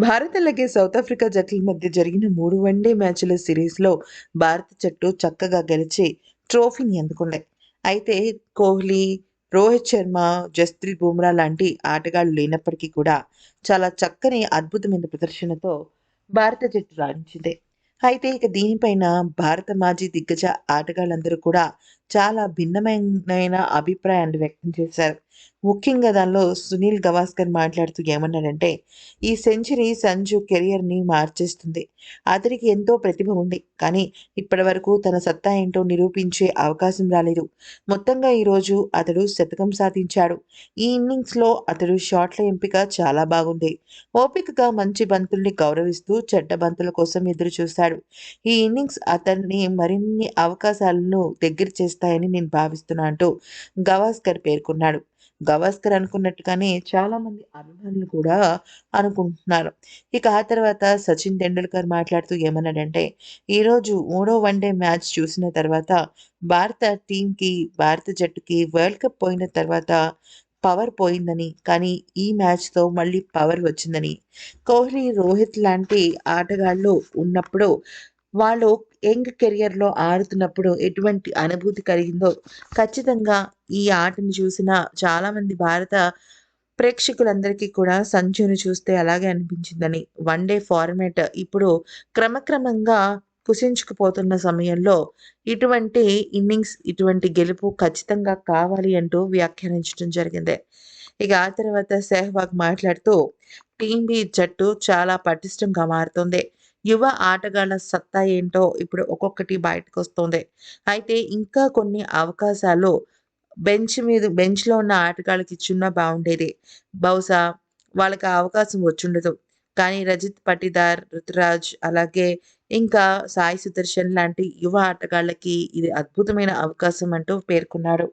భారత్ అలాగే south Africa జట్ల మధ్య జరిగిన మూడు వన్డే మ్యాచ్ల సిరీస్లో భారత జట్టు చక్కగా గెలిచి ట్రోఫీని అందుకుంది. అయితే కోహ్లీ రోహిత్ శర్మ జస్ప్రీత్ బుమ్రా లాంటి ఆటగాళ్ళు లేనప్పటికీ కూడా చాలా చక్కని అద్భుతమైన ప్రదర్శనతో భారత జట్టు రాణించింది. అయితే ఇక దీనిపైన భారత మాజీ దిగ్గజ ఆటగాళ్ళందరూ కూడా చాలా భిన్నమైన అభిప్రాయాన్ని వ్యక్తం చేశారు. ముఖ్యంగా దానిలో సునీల్ గవాస్కర్ మాట్లాడుతూ ఏమన్నాడంటే ఈ సెంచరీ సంజు కెరియర్ని మార్చేస్తుంది. అతనికి ఎంతో ప్రతిభ ఉంది. కానీ ఇప్పటి వరకు తన సత్తా ఏంటో నిరూపించే అవకాశం రాలేదు. మొత్తంగా ఈరోజు అతడు శతకం సాధించాడు. ఈ ఇన్నింగ్స్లో అతడు షాట్ల ఎంపిక చాలా బాగుంది. ఓపికగా మంచి బంతుల్ని గౌరవిస్తూ చెడ్డ బంతుల కోసం ఎదురు చూశాడు ఈ ఇన్నింగ్స్ అతన్ని మరిన్ని అవకాశాలను దగ్గర చేస్తాయని నేను భావిస్తున్నా అంటూ గవాస్కర్ పేర్కొన్నాడు. గవాస్కర్ అనుకున్నట్టుగానే చాలా మంది అభిమానులు కూడా అనుకుంటున్నారు. ఇక ఆ తర్వాత సచిన్ టెండూల్కర్ మాట్లాడుతూ ఏమన్నాడంటే ఈరోజు మూడో వన్డే మ్యాచ్ చూసిన తర్వాత భారత టీంకి భారత జట్టుకి వరల్డ్ కప్ పోయిన తర్వాత పవర్ పోయిందని కానీ ఈ మ్యాచ్తో మళ్ళీ పవర్ వచ్చిందని. కోహ్లీ రోహిత్ లాంటి ఆటగాళ్ళు ఉన్నప్పుడు వాళ్ళు యంగ్ కెరియర్లో ఆడుతున్నప్పుడు ఎటువంటి అనుభూతి కలిగిందో ఖచ్చితంగా ఈ ఆటను చూసిన చాలామంది భారత ప్రేక్షకులందరికీ కూడా సంచుని చూస్తే అలాగే అనిపించిందని వన్ డే ఫార్మాట్ ఇప్పుడు క్రమక్రమంగా కుసించుకుపోతున్న సమయంలో ఇటువంటి ఇన్నింగ్స్ ఇటువంటి గెలుపు ఖచ్చితంగా కావాలి అంటూ వ్యాఖ్యానించడం జరిగింది. ఇక ఆ తర్వాత సెహ్వాగ్ మాట్లాడుతూ టీం బి జట్టు చాలా పటిష్టంగా మారుతుంది. యువ ఆటగాళ్ళ సత్తా ఏంటో ఇప్పుడు ఒక్కొక్కటి బయటకు వస్తుంది అయితే ఇంకా కొన్ని అవకాశాలు బెంచ్ మీద బెంచ్లో ఉన్న ఆటగాళ్ళకి ఇచ్చున్నా బాగుండేది బహుశా వాళ్ళకి అవకాశం వచ్చుండదు. కానీ రజిత్ పటిదార్ రుతురాజ్ అలాగే ఇంకా సాయి సుదర్శన్ లాంటి యువ ఆటగాళ్ళకి ఇది అద్భుతమైన అవకాశం అంటూ పేర్కొన్నాడు